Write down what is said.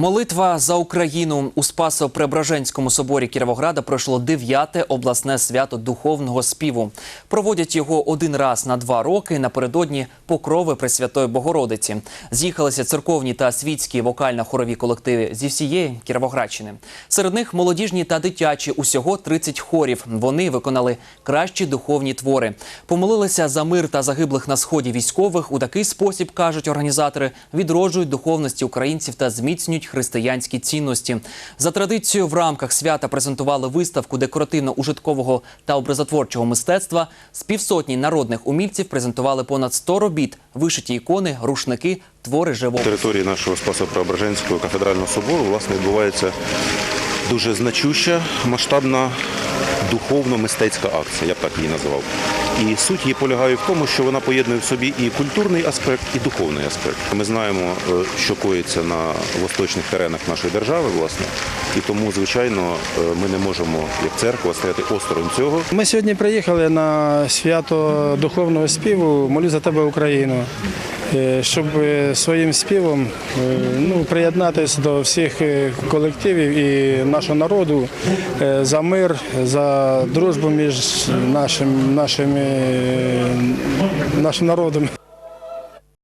Молитва за Україну у Спасо-Преображенському соборі Кіровограда пройшло дев'яте обласне свято духовного співу. Проводять його один раз на два роки напередодні покрови Пресвятої Богородиці. З'їхалися церковні та світські вокально-хорові колективи зі всієї Кіровоградщини. Серед них молодіжні та дитячі усього 30 хорів. Вони виконали кращі духовні твори. Помолилися за мир та загиблих на сході військових. У такий спосіб кажуть організатори, відроджують духовності українців та зміцнюють християнські цінності. За традицією в рамках свята презентували виставку декоративно-ужиткового та образотворчого мистецтва. З півсотні народних умільців презентували понад 100 робіт, вишиті ікони, рушники, твори живопису. території нашого Спасо-Преображенського кафедрального собору власне відбувається дуже значуща, масштабна духовно-мистецька акція, я б так її називав. І суть її полягає в тому, що вона поєднує в собі і культурний аспект, і духовний аспект. Ми знаємо, е, що коїться на восточних теренах нашої держави, власне, і тому, звичайно, е, ми не можемо як церква стояти осторонь цього. Ми сьогодні приїхали на свято духовного співу Молю за тебе Україну, щоб е, своїм співом е, ну, приєднатися до всіх е, колективів і нашого народу е, за мир, за дружбу між нашим, нашими, нашим народом.